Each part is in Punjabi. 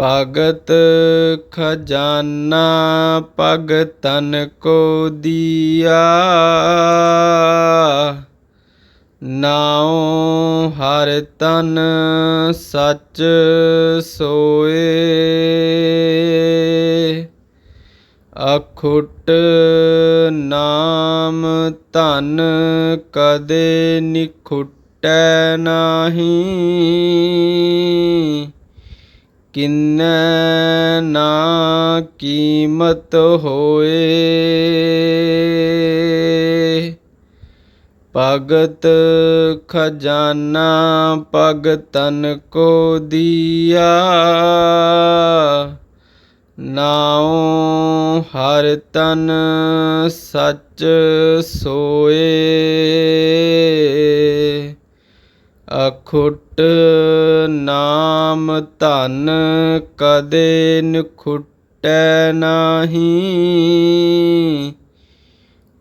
ਭਗਤ ਖਜ਼ਾਨਾ, ਭਗਤਨ ਕੋ ਦੀਆ। ਨਾਉ ਹਰ ਤਨ ਸੱਚ ਸੋਏ। ਅਖੁੱਟ ਨਾਮ ਧਨ ਕਦੇ ਨਿਖੁੱਟੈ ਨਾਹੀ। ਕਿੰਨੈ ਨਾ ਕੀਮਤ ਹੋਏ। ਭਗਤ ਖਜ਼ਾਨਾ ਭਗਤਨ ਕੋ ਦੀਆ। ਨਾਉ ਹਰ ਤਨ ਸੱਚ ਸੋਏ। ਖੁੱਟ ਨਾਮ ਧਨ ਕਦੇ ਨਖੁੱਟੈ ਨਾਹੀ।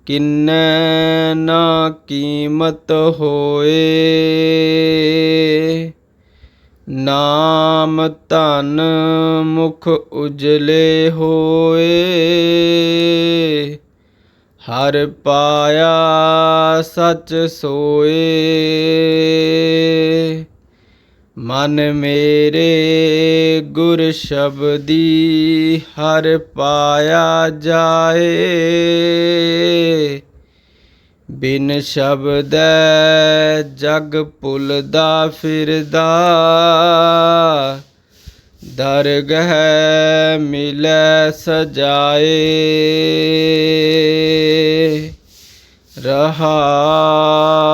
ਕਿੰਨੈ ਨਾ ਕੀਮਤ ਹੋਏ। ਨਾਮ ਧਨ ਮੁਖ ਉਜਲੇ ਹੋਏ। ਹਰ ਪਾਇਆ ਸਚ ਸੋਏ। ਮਨ ਮੇਰੇ ਗੁਰ ਸ਼ਬਦੀ ਹਰ ਪਾਇਆ ਜਾਏ। ਬਿਨ ਸ਼ਬਦ ਜਗ ਪੁਲਦਾ ਫਿਰਦਾ। ਦਰਗਹ ਮਿਲੈ ਸਜਾਏ। ਰਹਾਉ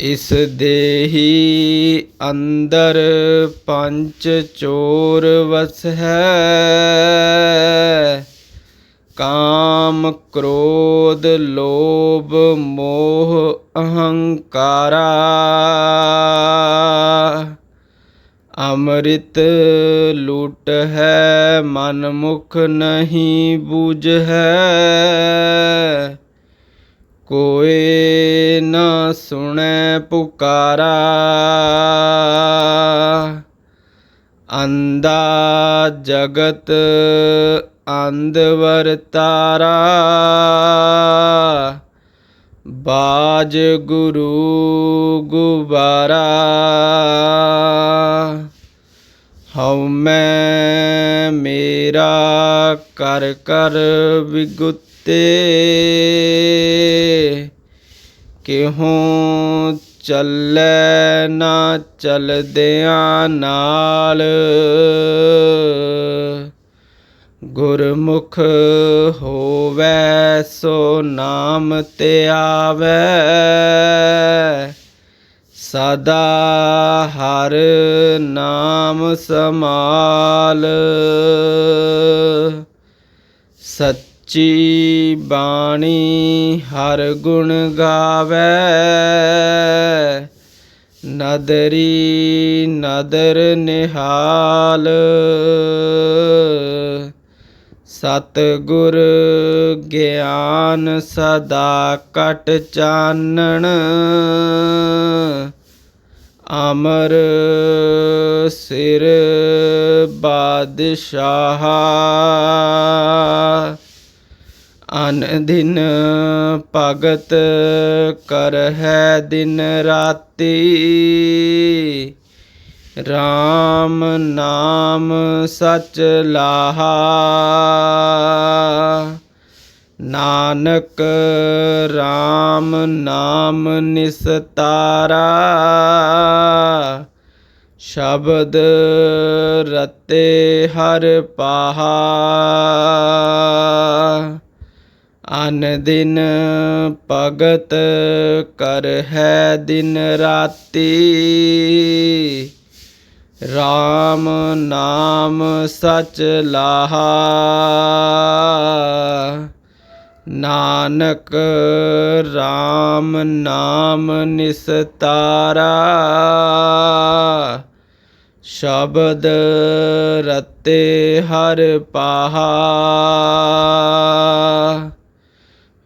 ਇਸ ਦੇਹੀ ਅੰਦਰ ਪੰਚ ਚੋਰ ਵਸ। ਹੈ ਕਾਮ ਕ੍ਰੋਧ, ਲੋਭ, ਮੋਹ, ਅਹੰਕਾਰਾ। ਅੰਮ੍ਰਿਤ ਲੁਟ ਹੈ ਮਨ ਮੁਖ ਨਹੀਂ ਬੂਝ। ਹੈ ਕੋਏ ਨਾ ਸੁਣੈ ਪੁਕਾਰਾ। ਅੰਦਾ ਜਗਤ ਅੰਧ ਵਰਤਾਰਾ ਬਾਜ ਗੁਰੂ ਗੁਬਾਰਾ। ਹਉ ਮੈਂ ਮੇਰਾ ਕਰ ਕਰ ਵਿਗੁੱਤੇ। ਕਿਹੋਂ ਚੱਲੈ ਨਾ ਚਲਦਿਆਂ ਨਾਲ? ਗੁਰਮੁਖ ਹੋਵੇ ਸੋ ਨਾਮ ਤੇ ਆਵੈ। ਸਦਾ ਹਰ ਨਾਮ ਸਮਾਲ। ਸੱਚੀ ਬਾਣੀ ਹਰ ਗੁਣ ਗਾਵੇ। ਨਦਰੀ ਨਦਰ ਨਿਹਾਲ। ਸਤ ਗੁਰ ਗਿਆਨ ਸਦਾ ਕਟ ਚਾਨਣ। ਅਮਰ ਸਿਰ ਬਾਦਸ਼ਾਹ। ਅਨ ਦਿਨ ਭਗਤ ਕਰ ਹੈ ਦਿਨ ਰਾਤੀ। RAM ਨਾਮ ਸਚ ਲਾਹਾ। ਨਾਨਕ RAM ਨਾਮ ਨਿਸਤਾਰਾ। ਸ਼ਬਦ ਰਤੇ ਹਰ ਪਹਾ। ਅਨ ਦਿਨ ਭਗਤ ਕਰ ਹੈ ਦਿਨ ਰਾਤੀ। RAM ਨਾਮ ਸਚ ਲਾਹਾ। ਨਾਨਕ RAM ਨਾਮ ਨਿਸਤਾਰਾ। ਸ਼ਬਦ ਰਤੇ ਹਰ ਪਾਹਾ।